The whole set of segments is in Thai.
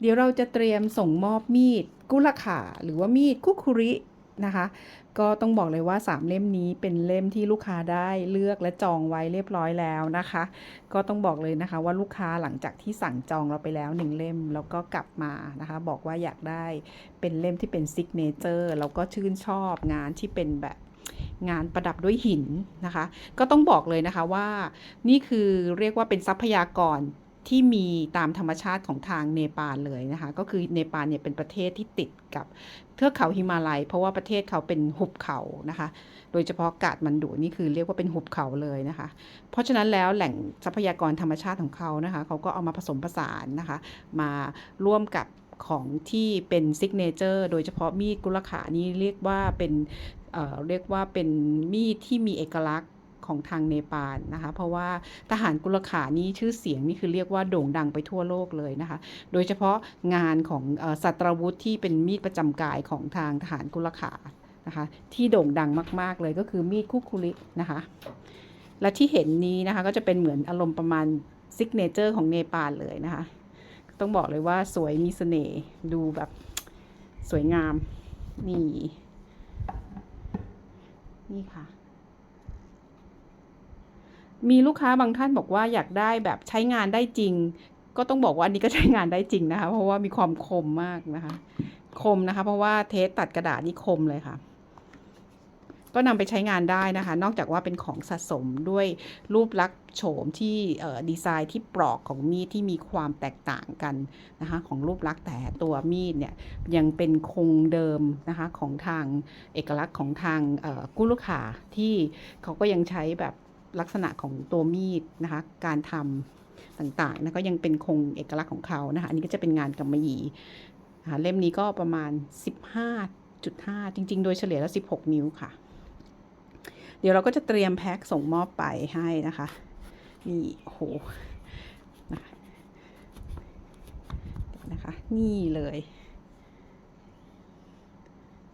เดี๋ยวเราจะเตรียมส่งมอบมีดกุลขาหรือว่ามีดคุคุรินะคะ ก็ต้องบอกเลยว่า 3 เล่มนี้เป็นเล่มที่ลูกค้าได้เลือกและจองไว้เรียบร้อยแล้วนะคะ ก็ต้องบอกเลยนะคะว่าลูกค้าหลังจากที่สั่งจองเราไปแล้ว 1 เล่มแล้วก็กลับมานะคะ บอกว่าอยากได้เป็นเล่มที่เป็นซิกเนเจอร์แล้วก็ชื่นชอบงานที่เป็นแบบงานประดับด้วยหินนะคะ ก็ต้องบอกเลยนะคะว่านี่คือเรียกว่าเป็นทรัพยากร ที่มีตามธรรมชาติของทางเนปาลเลยนะคะ ก็คือเนปาลเนี่ยเป็นประเทศที่ติดกับเทือกเขาหิมาลัย เพราะว่าประเทศเขาเป็นหุบเขานะคะ โดยเฉพาะกาดมันดุนี่คือเรียกว่าเป็นหุบเขาเลยนะคะ เพราะฉะนั้นแล้วแหล่งทรัพยากรธรรมชาติของเขานะคะ เขาก็เอามาผสมผสานนะคะ มาร่วมกับของที่เป็นซิกเนเจอร์โดยเฉพาะมีดกุลขานี่เรียกว่าเป็นเเรียกว่าเป็นมีดที่มีเอกลักษณ์ ของทางเนปาลนะคะ เพราะว่าทหารกุลขานี่ชื่อเสียงนี่คือเรียกว่าโด่งดังไปทั่วโลกเลยนะคะ โดยเฉพาะงานของสัตรวุธที่เป็นมีดประจำกายของทางทหารกุลขานะคะที่โด่งดังมาก ๆ เลยก็คือมีดคุกคุรินะคะ และที่เห็นนี้นะคะก็จะเป็นเหมือนอารมณ์ประมาณซิกเนเจอร์ของเนปาลเลยนะคะ ต้องบอกเลยว่าสวยมีเสน่ห์ดูแบบสวยงาม นี่ นี่ค่ะ มีลูกค้าบางท่านบอกว่าอยากได้แบบใช้งานได้จริง ก็ต้องบอกว่าอันนี้ก็ใช้งานได้จริงนะคะ เพราะว่ามีความคมมากนะคะ คมนะคะ เพราะว่าเทสตัดกระดาษนี่คมเลยค่ะ ก็นำไปใช้งานได้นะคะ นอกจากว่าเป็นของสะสมด้วยรูปลักษณ์โฉมที่ดีไซน์ที่ปลอกของมีดที่มีความแตกต่างกันนะคะ ของรูปลักษณ์แต่ตัวมีดเนี่ยยังเป็นคงเดิมนะคะของทางเอกลักษณ์ของทางเอ่อกุลูกขาที่เขาก็ยังใช้แบบ ลักษณะของตัวมีดนะคะ การทำต่างๆนะก็ยังเป็นคงเอกลักษณ์ของเขานะคะ อันนี้ก็จะเป็นงานกำมะหยี่นะคะเล่มนี้ก็ประมาณ 15.5 จริง ๆ โดยเฉลี่ยแล้ว 16 นิ้วค่ะ เดี๋ยวเราก็จะเตรียมแพ็คส่งมอบไปให้นะคะ นี่โอ้โหนะคะนะคะ นี่เลย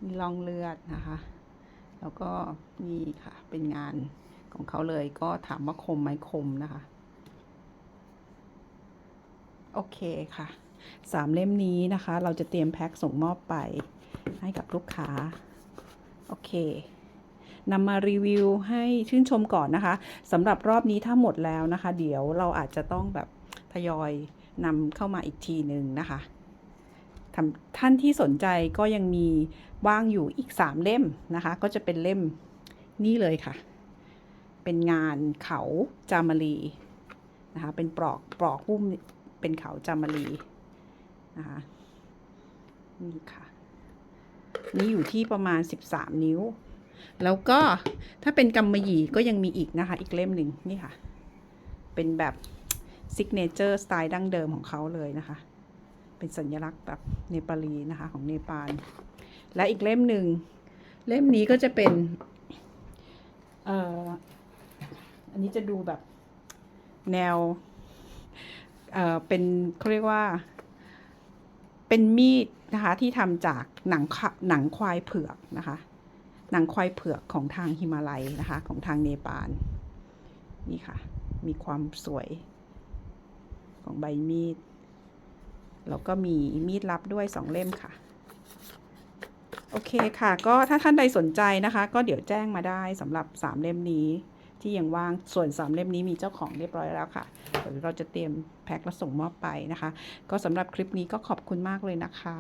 มีรองเลือดนะคะ แล้วก็นี่ค่ะ เป็นงาน ของเขาเลยก็ถามว่าคมไหมคมนะคะ โอเคค่ะสามเล่มนี้นะคะ เราจะเตรียมแพ็คส่งมอบไปให้กับลูกค้า โอเคนำมารีวิวให้ชื่นชมก่อนนะคะสำหรับรอบนี้ถ้าหมดแล้วนะคะ เดี๋ยวเราอาจจะต้องแบบทยอยนำเข้ามาอีกทีหนึ่งนะคะท,ท่านที่สนใจก็ยังมีว่างอยู่อีก 3 เล่มนะคะ ก็จะเป็นเล่มนี่เลยค่ะ เป็นงานเขาจามารีนะคะเป็นปลอกปลอกหุ้มเป็นเขาจามารีนะคะนี่ค่ะ นี่อยู่ที่ประมาณ 13 นิ้ว แล้วก็ถ้าเป็นกำมะหยี่ก็ยังมีอีกนะคะ อีกเล่มหนึ่งนี่ค่ะ เป็นแบบซิกเนเจอร์สไตล์ดั้งเดิมของเขาเลยนะคะ เป็นสัญลักษณ์แบบเนปาลีนะคะของเนปาล และอีกเล่มหนึ่ง เล่มนี้ก็จะเป็น เอ่อ อันนี้จะดูแบบแนวเอ่อเป็นเขาเรียกว่า เป็นมีดนะคะที่ทำจากหนังขะหนังควายเผือกนะคะ หนังควายเผือกของทางฮิมาลัยนะคะ ของทางเนปาลนี่ค่ะ มีความสวยของใบมีดแล้วก็มีมีดลับด้วยสองเล่มค่ะ โอเคค่ะ ก็ถ้าท่านใดสนใจนะคะ ก็เดี๋ยวแจ้งมาได้สำหรับสามเล่มนี้ ที่ยังว่างส่วนสามเล่มนี้มีเจ้าของเรียบร้อยแล้วค่ะเดี๋ยวเราจะเตรียมแพ็คและส่งมอบไปนะคะ ก็สำหรับคลิปนี้ก็ขอบคุณมากเลยนะคะ